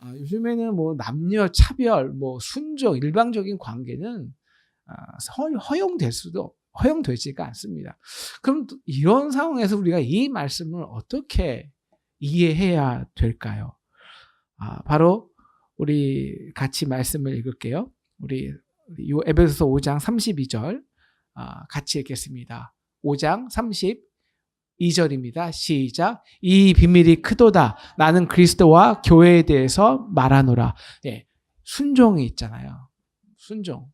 아, 요즘에는 뭐 남녀 차별, 뭐 순종, 일방적인 관계는 아, 허- 허용될 수도 허용되지가 않습니다. 그럼 또 이런 상황에서 우리가 이 말씀을 어떻게 이해해야 될까요? 아, 바로 우리 같이 말씀을 읽을게요. 우리 요 에베소서 5장 32절 아, 같이 읽겠습니다. 5장 32절입니다. 시작. 이 비밀이 크도다. 나는 그리스도와 교회에 대해서 말하노라. 예, 순종이 있잖아요. 순종.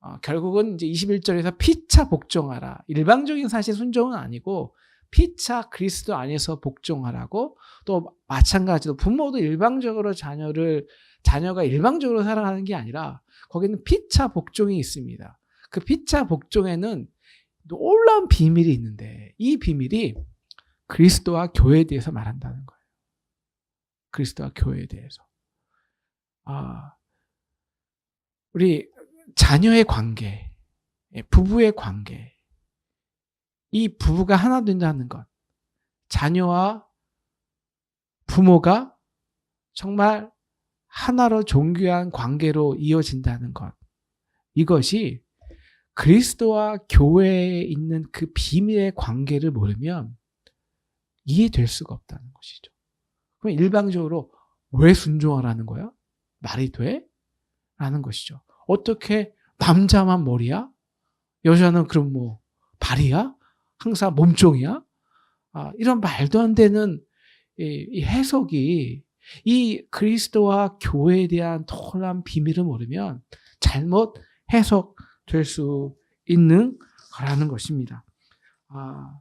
어, 결국은 이제 21절에서 피차 복종하라. 일방적인 사실 순종은 아니고 피차 그리스도 안에서 복종하라고 또 마찬가지로 부모도 일방적으로 자녀를 자녀가 일방적으로 사랑하는 게 아니라 거기는 피차 복종이 있습니다. 그 피차 복종에는 놀라운 비밀이 있는데 이 비밀이 그리스도와 교회에 대해서 말한다는 거예요. 그리스도와 교회에 대해서. 아, 우리 자녀의 관계, 예, 부부의 관계, 이 부부가 하나 된다는 것, 자녀와 부모가 정말 하나로 존귀한 관계로 이어진다는 것, 이것이 그리스도와 교회에 있는 그 비밀의 관계를 모르면 이해될 수가 없다는 것이죠. 그럼 일방적으로 왜 순종하라는 거야? 말이 돼? 라는 것이죠. 어떻게 남자만 머리야? 여자는 그럼 뭐 발이야? 항상 몸종이야? 아, 이런 말도 안 되는 이, 이 해석이 이 그리스도와 교회에 대한 놀라운 비밀을 모르면 잘못 해석 될 수 있는 거라는 것입니다. 아,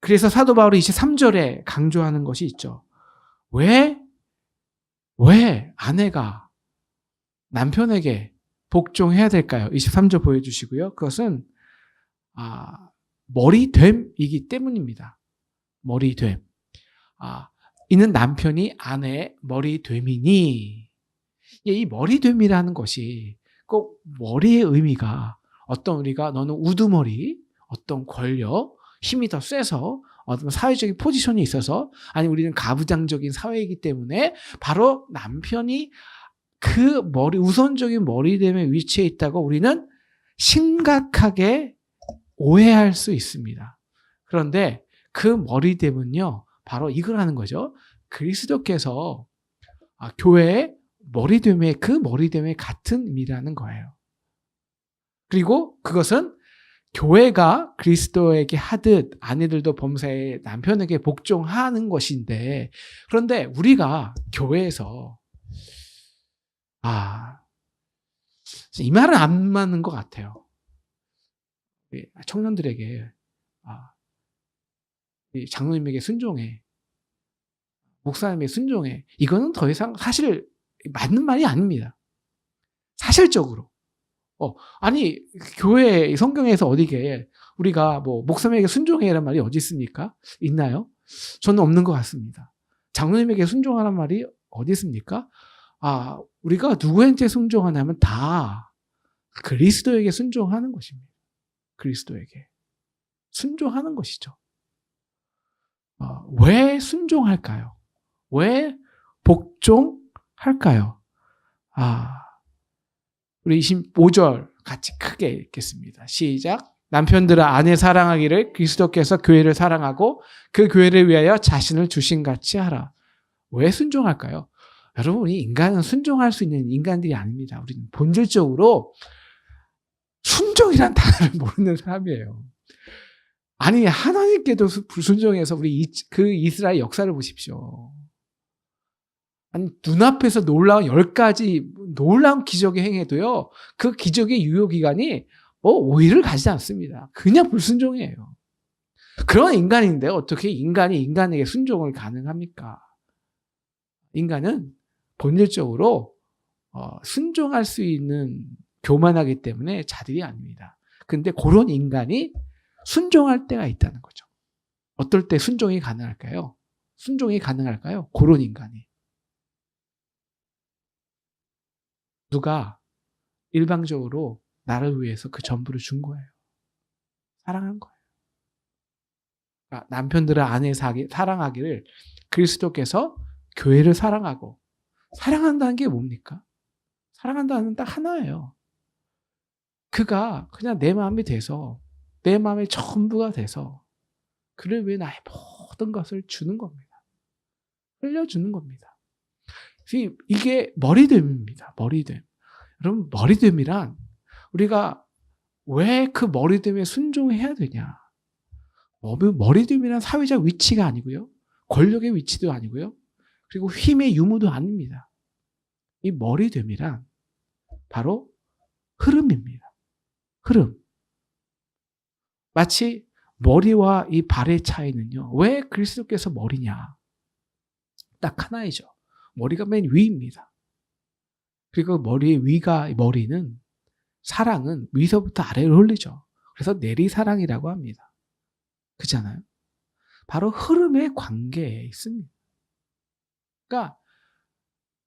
그래서 사도 바울이 23절에 강조하는 것이 있죠. 왜, 왜 아내가 남편에게 복종해야 될까요? 23절 보여주시고요. 그것은 아, 머리됨이기 때문입니다. 머리됨. 아, 이는 남편이 아내의 머리됨이니 예, 이 머리됨이라는 것이 꼭 머리의 의미가 어떤 우리가 너는 우두머리, 어떤 권력, 힘이 더 세서 어떤 사회적인 포지션이 있어서 아니 우리는 가부장적인 사회이기 때문에 바로 남편이 그 머리 우선적인 머리됨의 위치에 있다고 우리는 심각하게 오해할 수 있습니다. 그런데 그 머리됨은요 바로 이걸 하는 거죠. 그리스도께서 아, 교회의 머리됨의 그 머리됨의 같은 의미라는 거예요. 그리고 그것은 교회가 그리스도에게 하듯 아내들도 범사에 남편에게 복종하는 것인데 그런데 우리가 교회에서 아, 이 말은 안 맞는 것 같아요. 우리 청년들에게 아, 이 장로님에게 순종해, 목사님에게 순종해. 이거는 더 이상 사실 맞는 말이 아닙니다. 사실적으로. 어, 아니 교회 성경에서 어디게 우리가 뭐 목사님에게 순종해라는 말이 어디 있습니까? 있나요? 저는 없는 것 같습니다. 장로님에게 순종하라는 말이 어디 있습니까? 아, 우리가 누구한테 순종하냐면 다 그리스도에게 순종하는 것입니다. 그리스도에게. 순종하는 것이죠. 어, 왜 순종할까요? 왜 복종 할까요? 아, 우리 25절 같이 크게 읽겠습니다. 시작. 남편들아 아내 사랑하기를 그리스도께서 교회를 사랑하고 그 교회를 위하여 자신을 주신 같이 하라. 왜 순종할까요? 여러분, 우리 인간은 순종할 수 있는 인간들이 아닙니다. 우리는 본질적으로 순종이란 단어를 모르는 사람이에요. 아니, 하나님께도 불순종해서 우리 이, 그 이스라엘 역사를 보십시오. 아니, 눈앞에서 놀라운 열 가지 놀라운 기적의 행해도요, 그 기적의 유효기간이 뭐 오일을 가지 않습니다. 그냥 불순종이에요. 그런 인간인데 어떻게 인간이 인간에게 순종을 가능합니까? 인간은 본질적으로 어, 순종할 수 있는 교만하기 때문에 자들이 아닙니다. 근데 그런 인간이 순종할 때가 있다는 거죠. 어떨 때 순종이 가능할까요? 순종이 가능할까요? 그런 인간이. 누가 일방적으로 나를 위해서 그 전부를 준 거예요. 사랑한 거예요. 그러니까 남편들을 아내 사랑하기를 그리스도께서 교회를 사랑하고 사랑한다는 게 뭡니까? 사랑한다는 딱 하나예요. 그가 그냥 내 마음이 돼서 내 마음의 전부가 돼서 그를 위해 나의 모든 것을 주는 겁니다. 흘려주는 겁니다. 이게 머리됨입니다. 머리됨. 여러분 머리됨이란 우리가 왜 그 머리됨에 순종해야 되냐? 머리됨이란 사회적 위치가 아니고요. 권력의 위치도 아니고요. 그리고 힘의 유무도 아닙니다. 이 머리됨이란 바로 흐름입니다. 흐름. 마치 머리와 이 발의 차이는요. 왜 그리스도께서 머리냐? 딱 하나이죠. 머리가 맨 위입니다. 그리고 머리의 위가 머리는 사랑은 위서부터 아래로 흘리죠. 그래서 내리사랑이라고 합니다. 그잖아요. 바로 흐름의 관계에 있습니다. 그러니까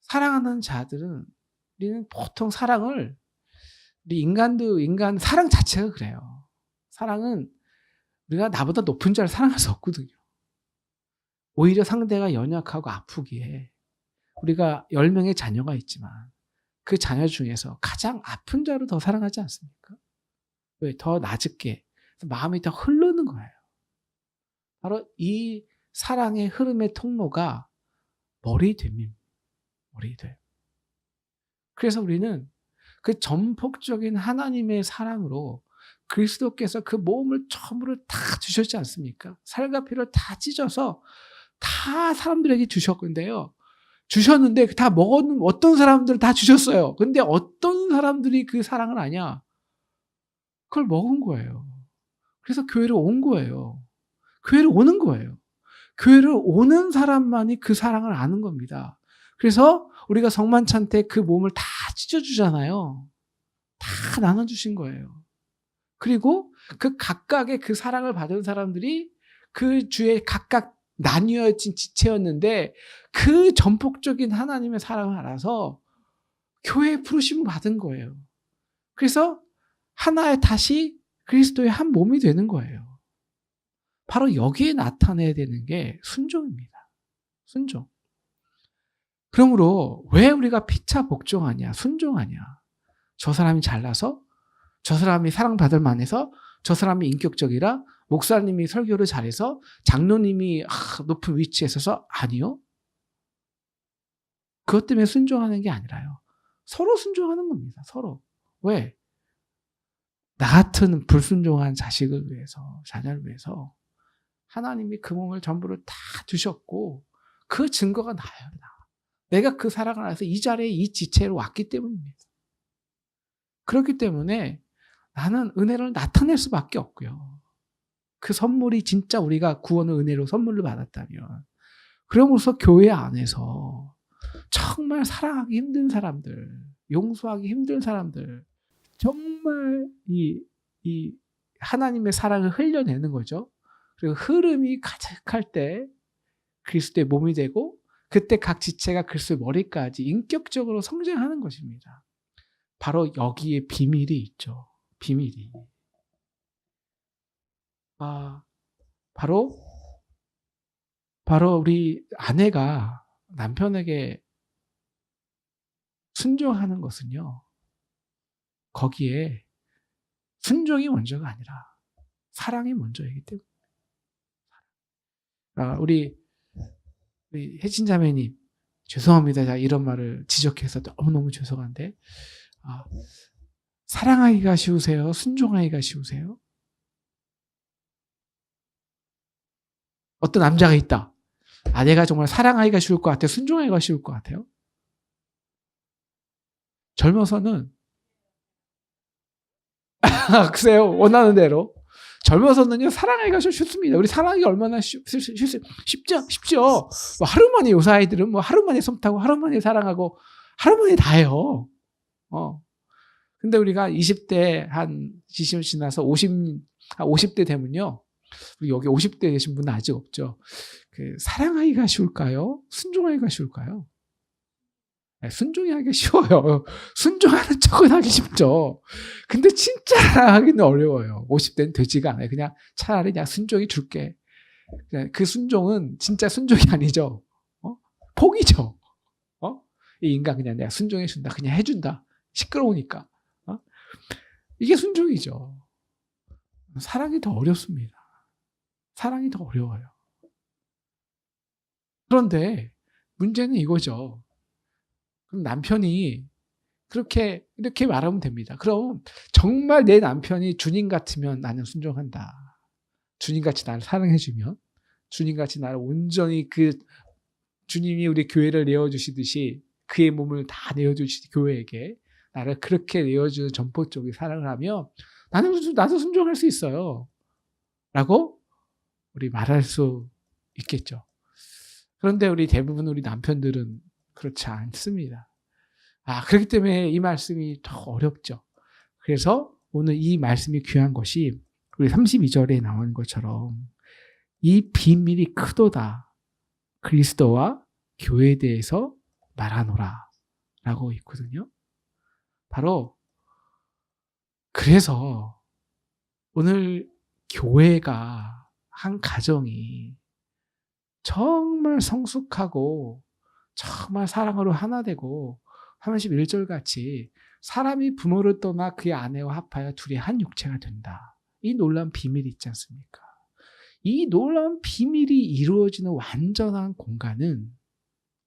사랑하는 자들은 우리는 보통 사랑을 우리 인간도 인간 사랑 자체가 그래요. 사랑은 우리가 나보다 높은 자를 사랑할 수 없거든요. 오히려 상대가 연약하고 아프기에 우리가 10명의 자녀가 있지만 그 자녀 중에서 가장 아픈 자를 더 사랑하지 않습니까? 왜? 더 낮게. 마음이 더 흐르는 거예요. 바로 이 사랑의 흐름의 통로가 머리됨입니다. 머리됨. 그래서 우리는 그 전폭적인 하나님의 사랑으로 그리스도께서 그 모험을 처음으로 다 주셨지 않습니까? 살과 피를 다 찢어서 다 사람들에게 주셨는데요. 주셨는데 다 먹었는 어떤 사람들 다 주셨어요. 근데 어떤 사람들이 그 사랑을 아냐? 그걸 먹은 거예요. 그래서 교회를 온 거예요. 교회를 오는 거예요. 교회를 오는 사람만이 그 사랑을 아는 겁니다. 그래서 우리가 성만찬 때 그 몸을 다 찢어주잖아요. 다 나눠주신 거예요. 그리고 그 각각의 그 사랑을 받은 사람들이 그 주에 각각 나뉘어진 지체였는데 그 전폭적인 하나님의 사랑을 알아서 교회에 부르심을 받은 거예요. 그래서 하나의 다시 그리스도의 한 몸이 되는 거예요. 바로 여기에 나타내야 되는 게 순종입니다. 순종. 그러므로 왜 우리가 피차 복종하냐, 순종하냐? 저 사람이 잘나서, 저 사람이 사랑받을 만해서, 저 사람이 인격적이라, 목사님이 설교를 잘해서, 장로님이 높은 위치에 있어서 아니요. 그것 때문에 순종하는 게 아니라요. 서로 순종하는 겁니다. 서로. 왜? 나 같은 불순종한 자식을 위해서, 자녀를 위해서 하나님이 그 몸을 전부를 다 주셨고 그 증거가 나요. 나. 내가 그 사랑을 안에서 이 자리에 이 지체로 왔기 때문입니다. 그렇기 때문에 나는 은혜를 나타낼 수밖에 없고요. 그 선물이 진짜 우리가 구원의 은혜로 선물을 받았다면 그럼으로써 교회 안에서 정말 사랑하기 힘든 사람들, 용서하기 힘든 사람들, 정말 이, 이 하나님의 사랑을 흘려내는 거죠. 그리고 흐름이 가득할 때 그리스도의 몸이 되고 그때 각 지체가 그리스도의 머리까지 인격적으로 성장하는 것입니다. 바로 여기에 비밀이 있죠. 비밀이. 아, 바로 바로 우리 아내가 남편에게 순종하는 것은요. 거기에 순종이 먼저가 아니라 사랑이 먼저이기 때문에. 아, 우리, 우리 혜진 자매님 죄송합니다. 제가 이런 말을 지적해서 너무 너무 죄송한데 아, 사랑하기가 쉬우세요? 순종하기가 쉬우세요? 어떤 남자가 있다. 아내가 정말 사랑하기가 쉬울 것 같아요? 순종하기가 쉬울 것 같아요? 젊어서는 글쎄요 원하는 대로 젊어서는요 사랑하기가 좀 쉽습니다. 우리 사랑하기 얼마나 쉽, 쉽, 쉽, 쉽죠? 쉽죠. 뭐 하루 만에 요새 아이들은 뭐 하루 만에 썸 타고 하루 만에 사랑하고 하루 만에 다 해요. 어. 근데 우리가 20대 한 20년 지나서 50, 50대 되면요. 여기 50대 계신 분은 아직 없죠. 그 사랑하기가 쉬울까요? 순종하기가 쉬울까요? 네, 순종이 하기 쉬워요. 순종하는 척은 하기 쉽죠. 근데 진짜 하기는 어려워요. 50대는 되지가 않아요. 그냥 차라리 그냥 순종이 줄게. 그냥 그 순종은 진짜 순종이 아니죠. 어? 포기죠. 어? 이 인간 그냥 내가 순종해 준다. 그냥 해준다. 시끄러우니까. 어? 이게 순종이죠. 사랑이 더 어렵습니다. 사랑이 더 어려워요. 그런데 문제는 이거죠. 그럼 남편이 그렇게 이렇게 말하면 됩니다. 그럼 정말 내 남편이 주님 같으면 나는 순종한다. 주님같이 나를 사랑해주면 주님같이 나를 온전히 그 주님이 우리 교회를 내어주시듯이 그의 몸을 다 내어주시듯이 교회에게 나를 그렇게 내어주는 전폭적인 사랑을 하면 나는 나도 순종할 수 있어요. 라고 우리 말할 수 있겠죠. 그런데 우리 대부분 우리 남편들은 그렇지 않습니다. 아, 그렇기 때문에 이 말씀이 더 어렵죠. 그래서 오늘 이 말씀이 귀한 것이 우리 32절에 나오는 것처럼 이 비밀이 크도다. 그리스도와 교회에 대해서 말하노라. 라고 있거든요. 바로 그래서 오늘 교회가 한 가정이 정말 성숙하고 정말 사랑으로 하나 되고 31절 같이 사람이 부모를 떠나 그의 아내와 합하여 둘이 한 육체가 된다. 이 놀라운 비밀이 있지 않습니까? 이 놀라운 비밀이 이루어지는 완전한 공간은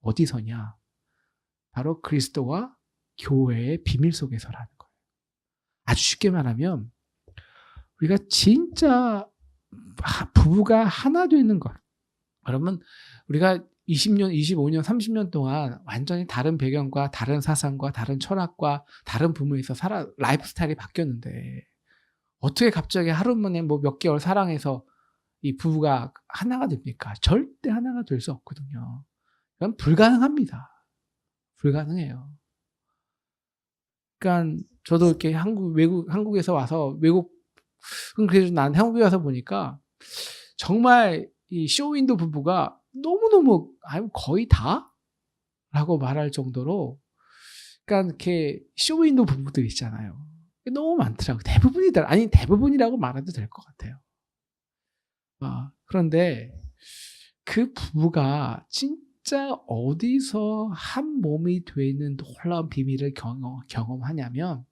어디서냐? 바로 그리스도와 교회의 비밀 속에서라는 거예요. 아주 쉽게 말하면 우리가 진짜 부부가 하나 되는 것. 그러면 우리가 20년, 25년, 30년 동안 완전히 다른 배경과 다른 사상과 다른 철학과 다른 부모에서 살아 라이프 스타일이 바뀌었는데 어떻게 갑자기 하루 만에 뭐 몇 개월 사랑해서 이 부부가 하나가 됩니까? 절대 하나가 될 수 없거든요. 그건 불가능합니다. 불가능해요. 그러니까 저도 이렇게 한국 외국 한국에서 와서 외국 그래서 난 한국에 와서 보니까 정말 이 쇼윈도 부부가 너무너무 아니 거의 다 라고 말할 정도로 그러니까 이렇게 쇼윈도 부부들 있잖아요. 너무 많더라고. 대부분이다. 아니 대부분이라고 말해도 될 것 같아요. 아, 그런데 그 부부가 진짜 어디서 한 몸이 되는 놀라운 비밀을 경험, 경험하냐면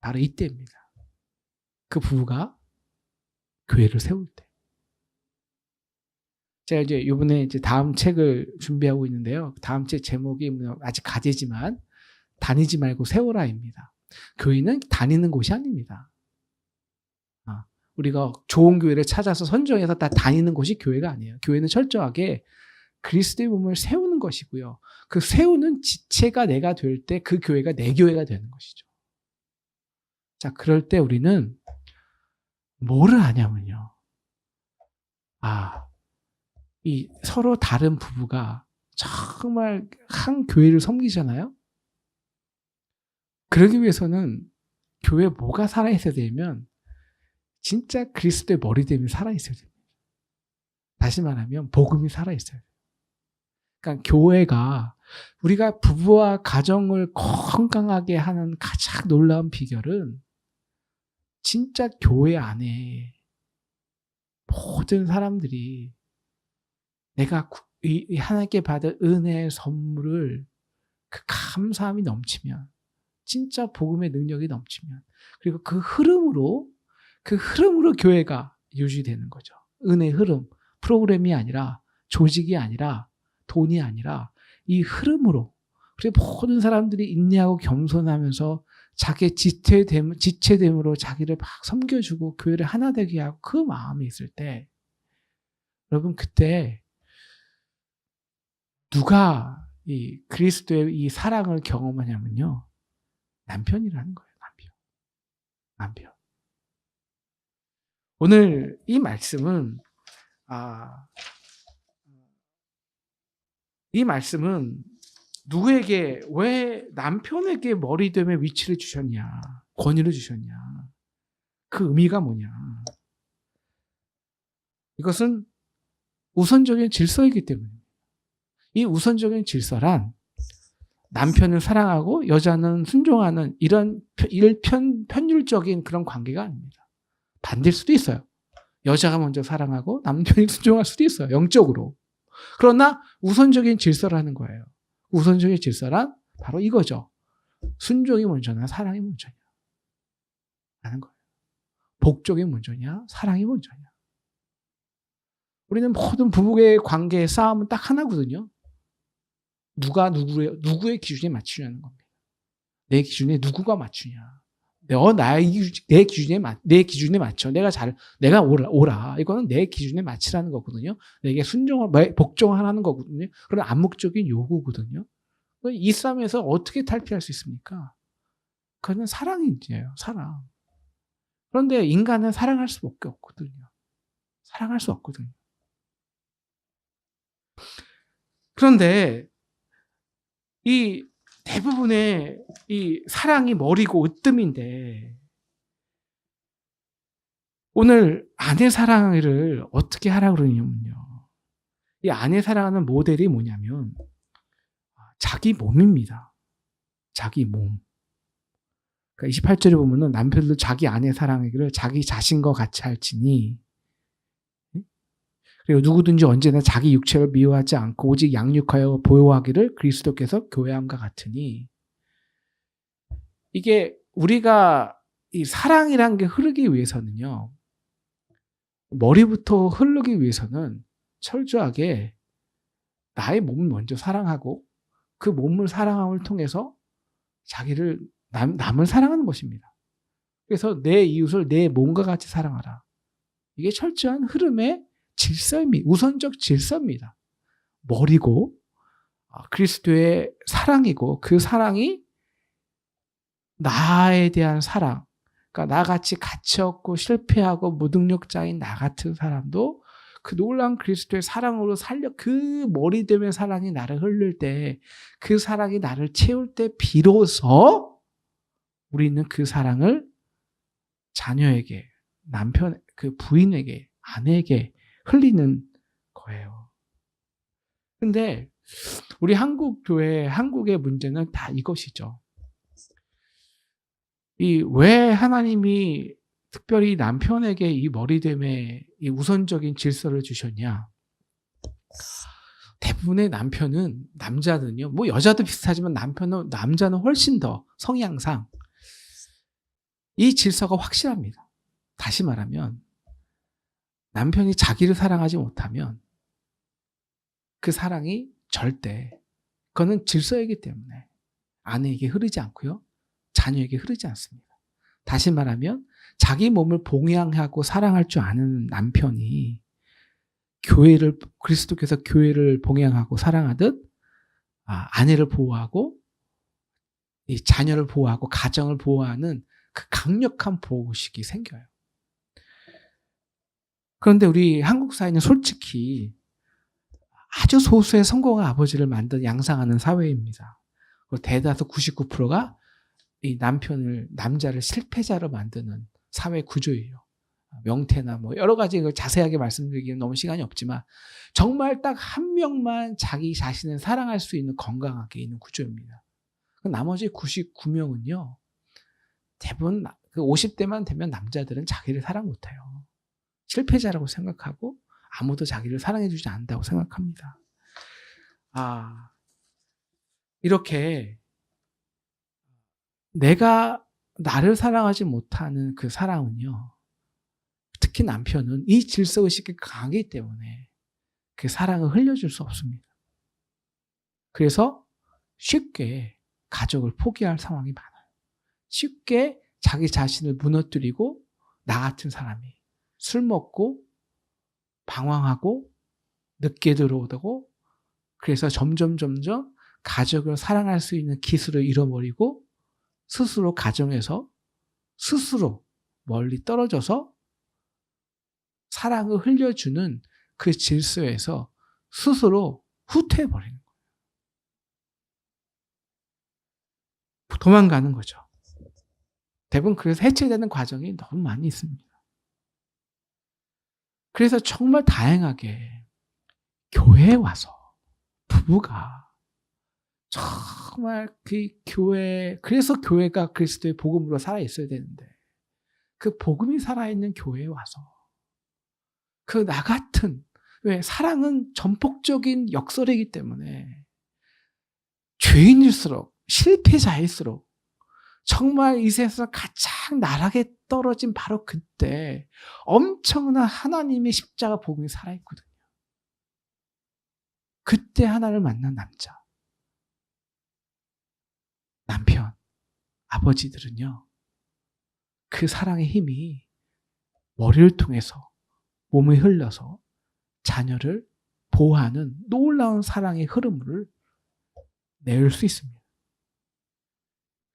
바로 이때입니다. 그 부부가 교회를 세울 때. 제가 이제 이번에 이제 다음 책을 준비하고 있는데요. 다음 책 제목이 뭐 아직 가제지만 다니지 말고 세워라입니다. 교회는 다니는 곳이 아닙니다. 아, 우리가 좋은 교회를 찾아서 선정해서 다 다니는 곳이 교회가 아니에요. 교회는 철저하게 그리스도의 몸을 세우는 것이고요. 그 세우는 지체가 내가 될 때 그 교회가 내 교회가 되는 것이죠. 자, 그럴 때 우리는 뭐를 하냐면요. 아, 이 서로 다른 부부가 정말 한 교회를 섬기잖아요. 그러기 위해서는 교회 뭐가 살아있어야 되면 진짜 그리스도의 머리됨이 살아있어야 됩니다. 다시 말하면 복음이 살아있어야 돼요. 그러니까 교회가 우리가 부부와 가정을 건강하게 하는 가장 놀라운 비결은 진짜 교회 안에 모든 사람들이 내가 이 하나님께 받은 은혜의 선물을 그 감사함이 넘치면 진짜 복음의 능력이 넘치면 그리고 그 흐름으로 그 흐름으로 교회가 유지되는 거죠. 은혜 흐름 프로그램이 아니라 조직이 아니라 돈이 아니라 이 흐름으로 그리고 모든 사람들이 인내하고 겸손하면서 자기 지체됨, 지체됨으로 자기를 막 섬겨주고 교회를 하나 되게 하고 그 마음이 있을 때 여러분 그때 누가 이 그리스도의 이 사랑을 경험하냐면요. 남편이라는 거예요. 남편. 남편. 오늘 이 말씀은 아, 이 말씀은 누구에게 왜 남편에게 머리됨의 위치를 주셨냐, 권위를 주셨냐, 그 의미가 뭐냐. 이것은 우선적인 질서이기 때문에 이 우선적인 질서란 남편을 사랑하고 여자는 순종하는 이런 편- 일편 편율적인 그런 관계가 아닙니다. 반대일 수도 있어요. 여자가 먼저 사랑하고 남편이 순종할 수도 있어요. 영적으로. 그러나 우선적인 질서라는 거예요. 우선적인 질서란 바로 이거죠. 순종이 먼저냐 사랑이 먼저냐 하는 거예요. 복종이 먼저냐 사랑이 먼저냐. 우리는 모든 부부의 관계의 싸움은 딱 하나거든요. 누가 누구의 누구의 기준에 맞추냐는 겁니다. 내 기준에 누구가 맞추냐. 너 나의 기- 내 기준에 맞, 내 기준에 맞춰. 내가 잘 내가 오라, 오라. 이거는 내 기준에 맞추라는 거거든요. 내게 순종을 뭐, 복종하라는 거거든요. 그런 암묵적인 요구거든요. 이 싸움에서 어떻게 탈피할 수 있습니까? 그거는 사랑이지요. 사랑. 그런데 인간은 사랑할 수밖에 없거든요. 사랑할 수 없거든요. 그런데 이 대부분의 이 사랑이 머리고 으뜸인데 오늘 아내 사랑을 어떻게 하라 그러냐면요. 이 아내 사랑하는 모델이 뭐냐면 자기 몸입니다. 자기 몸. 그러니까 28절에 보면은 남편도 자기 아내 사랑하기를 자기 자신과 같이 할지니 그리고 누구든지 언제나 자기 육체를 미워하지 않고 오직 양육하여 보호하기를 그리스도께서 교회함과 같으니 이게 우리가 이 사랑이란 게 흐르기 위해서는요 머리부터 흐르기 위해서는 철저하게 나의 몸을 먼저 사랑하고 그 몸을 사랑함을 통해서 자기를 남, 남을 사랑하는 것입니다. 그래서 내 이웃을 내 몸과 같이 사랑하라. 이게 철저한 흐름의 질서입니다. 우선적 질서입니다. 머리고 아, 그리스도의 사랑이고 그 사랑이 나에 대한 사랑. 그러니까 나같이 가치없고 실패하고 무능력자인 나 같은 사람도 그 놀라운 그리스도의 사랑으로 살려 그 머리 됨의 사랑이 나를 흘릴 때 그 사랑이 나를 채울 때 비로소 우리는 그 사랑을 자녀에게 남편 그 부인에게 아내에게 흘리는 거예요. 근데 우리 한국 교회 한국의 문제는 다 이것이죠. 이 왜 하나님이 특별히 남편에게 이 머리됨의 이 우선적인 질서를 주셨냐? 대부분의 남편은 남자는요, 뭐 여자도 비슷하지만 남편은 남자는 훨씬 더 성향상 이 질서가 확실합니다. 다시 말하면 남편이 자기를 사랑하지 못하면 그 사랑이 절대 그거는 질서이기 때문에 아내에게 흐르지 않고요. 자녀에게 흐르지 않습니다. 다시 말하면 자기 몸을 봉양하고 사랑할 줄 아는 남편이 교회를 그리스도께서 교회를 봉양하고 사랑하듯 아, 아내를 보호하고 이 자녀를 보호하고 가정을 보호하는 그 강력한 보호식이 생겨요. 그런데 우리 한국 사회는 솔직히 아주 소수의 성공한 아버지를 만든 양상하는 사회입니다. 대다수 99%가 이 남편을 남자를 실패자로 만드는 사회 구조예요. 명태나 뭐 여러 가지 걸 자세하게 말씀드리기는 너무 시간이 없지만 정말 딱 한 명만 자기 자신을 사랑할 수 있는 건강하게 있는 구조입니다. 나머지 99명은요. 대부분 그 50대만 되면 남자들은 자기를 사랑 못해요. 실패자라고 생각하고 아무도 자기를 사랑해주지 않는다고 생각합니다. 아, 이렇게 내가 나를 사랑하지 못하는 그 사랑은요, 특히 남편은 이 질서의식이 강하기 때문에 그 사랑을 흘려줄 수 없습니다. 그래서 쉽게 가족을 포기할 상황이 많아요. 쉽게 자기 자신을 무너뜨리고 나 같은 사람이 술 먹고 방황하고 늦게 들어오고 그래서 점점 점점 가족을 사랑할 수 있는 기술을 잃어버리고 스스로 가정에서 스스로 멀리 떨어져서 사랑을 흘려주는 그 질서에서 스스로 후퇴해버리는 거예요. 도망가는 거죠. 대부분 그래서 해체되는 과정이 너무 많이 있습니다. 그래서 정말 다행하게 교회에 와서 부부가 정말 그 교회 그래서 교회가 그리스도의 복음으로 살아 있어야 되는데 그 복음이 살아 있는 교회에 와서 그 나 같은 왜 사랑은 전폭적인 역설이기 때문에 죄인일수록 실패자일수록 정말 이 세상에서 가장 나락에 떨어진 바로 그때 엄청난 하나님의 십자가 복음이 살아있거든요. 그때 하나를 만난 남자. 남편, 아버지들은요, 그 사랑의 힘이 머리를 통해서 몸에 흘러서 자녀를 보호하는 놀라운 사랑의 흐름을 내올 수 있습니다.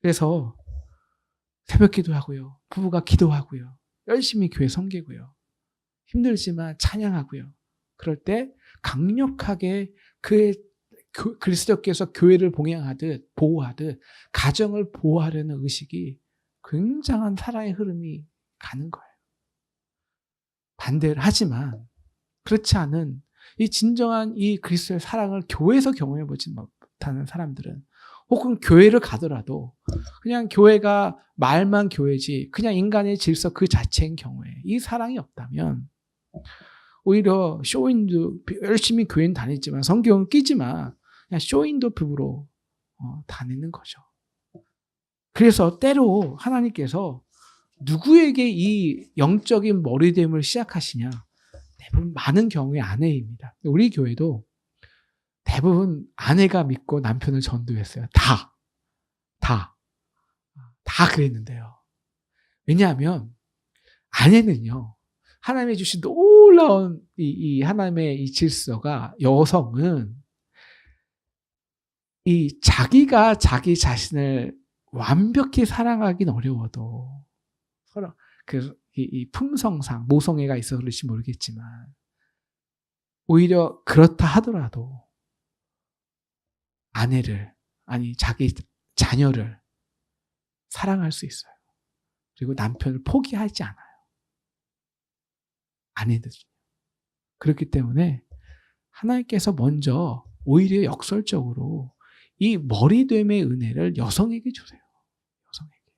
그래서 새벽 기도하고요. 부부가 기도하고요. 열심히 교회 섬기고요. 힘들지만 찬양하고요. 그럴 때 강력하게 그의 그리스도께서 교회를 봉양하듯 보호하듯 가정을 보호하려는 의식이 굉장한 사랑의 흐름이 가는 거예요. 반대를 하지만 그렇지 않은 이 진정한 이 그리스도의 사랑을 교회에서 경험해 보지 못하는 사람들은 혹은 교회를 가더라도 그냥 교회가 말만 교회지 그냥 인간의 질서 그 자체인 경우에 이 사랑이 없다면 오히려 쇼인도 열심히 교회는 다니지만 성경은 끼지만 그냥 쇼인도 부부로 어, 다니는 거죠. 그래서 때로 하나님께서 누구에게 이 영적인 머리됨을 시작하시냐? 대부분 많은 경우에 아내입니다. 우리 교회도 대부분 아내가 믿고 남편을 전도했어요. 다. 다. 다 그랬는데요. 왜냐하면 아내는요, 하나님의 주신 놀라운 이, 이 하나님의 이 질서가 여성은 이 자기가 자기 자신을 완벽히 사랑하긴 어려워도 서로 그 이, 이 품성상 모성애가 있어서 그럴지 모르겠지만 오히려 그렇다 하더라도 아내를 아니 자기 자녀를 사랑할 수 있어요. 그리고 남편을 포기하지 않아요. 아내들. 그렇기 때문에 하나님께서 먼저 오히려 역설적으로 이 머리됨의 은혜를 여성에게 주세요. 여성에게.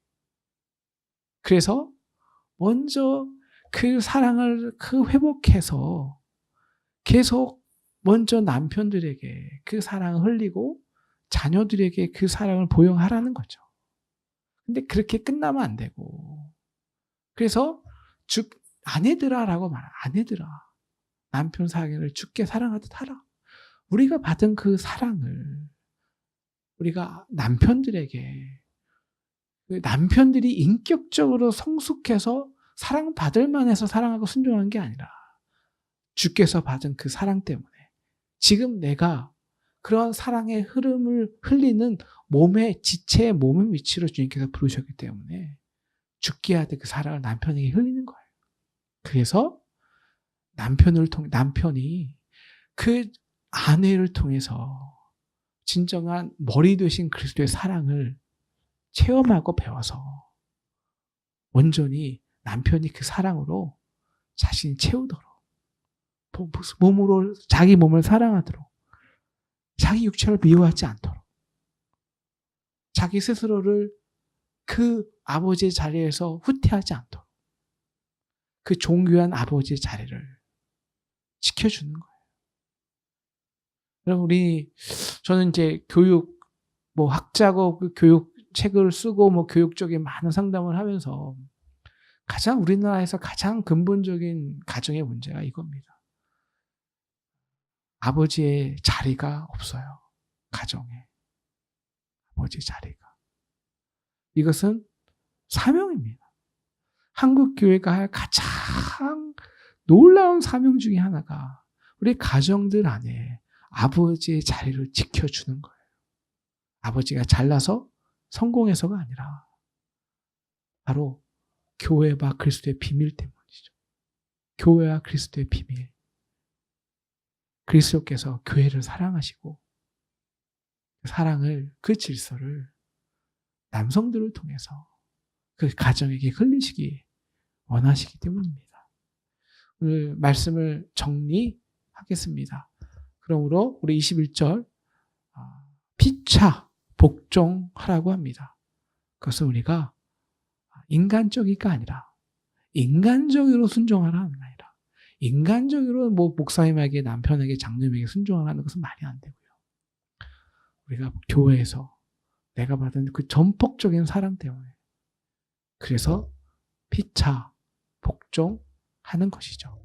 그래서 먼저 그 사랑을 그 회복해서 계속 먼저 남편들에게 그 사랑을 흘리고 자녀들에게 그 사랑을 보용하라는 거죠. 근데 그렇게 끝나면 안 되고. 그래서 죽, 아내들아라고 말하 아내들아. 남편 사랑을 죽게 사랑하듯 하라. 우리가 받은 그 사랑을 우리가 남편들에게 그 남편들이 인격적으로 성숙해서 사랑받을 만해서 사랑하고 순종한 게 아니라 주께서 받은 그 사랑 때문에 지금 내가 그런 사랑의 흐름을 흘리는 몸의 지체의 몸의 위치로 주님께서 부르셨기 때문에 죽게 하듯 그 사랑을 남편에게 흘리는 거예요. 그래서 남편을 통 남편이 그 아내를 통해서 진정한 머리 되신 그리스도의 사랑을 체험하고 배워서 온전히 남편이 그 사랑으로 자신이 채우도록 몸으로 자기 몸을 사랑하도록 자기 육체를 미워하지 않도록 자기 스스로를 그 아버지의 자리에서 후퇴하지 않도록 그 종교한 아버지의 자리를 지켜주는 거예요. 여러분 우리 저는 이제 교육 뭐 학자고 그 교육 책을 쓰고 뭐 교육적인 많은 상담을 하면서 가장 우리나라에서 가장 근본적인 가정의 문제가 이겁니다. 아버지의 자리가 없어요. 가정에. 아버지의 자리가. 이것은 사명입니다. 한국 교회가 할 가장 놀라운 사명 중에 하나가 우리 가정들 안에 아버지의 자리를 지켜주는 거예요. 아버지가 잘나서 성공해서가 아니라 바로 교회와 그리스도의 비밀 때문이죠. 교회와 그리스도의 비밀. 그리스도께서 교회를 사랑하시고 그 사랑을 그 질서를 남성들을 통해서 그 가정에게 흘리시기 원하시기 때문입니다. 오늘 말씀을 정리하겠습니다. 그러므로 우리 21절 피차 복종하라고 합니다. 그것은 우리가 인간적이가 아니라 인간적으로 순종하라 아니라 인간적으로 뭐 목사님에게 남편에게 장님에게 순종하라는 것은 말이 안 되고요. 우리가 교회에서 내가 받은 그 전폭적인 사랑 때문에 그래서 피차 복종하는 것이죠.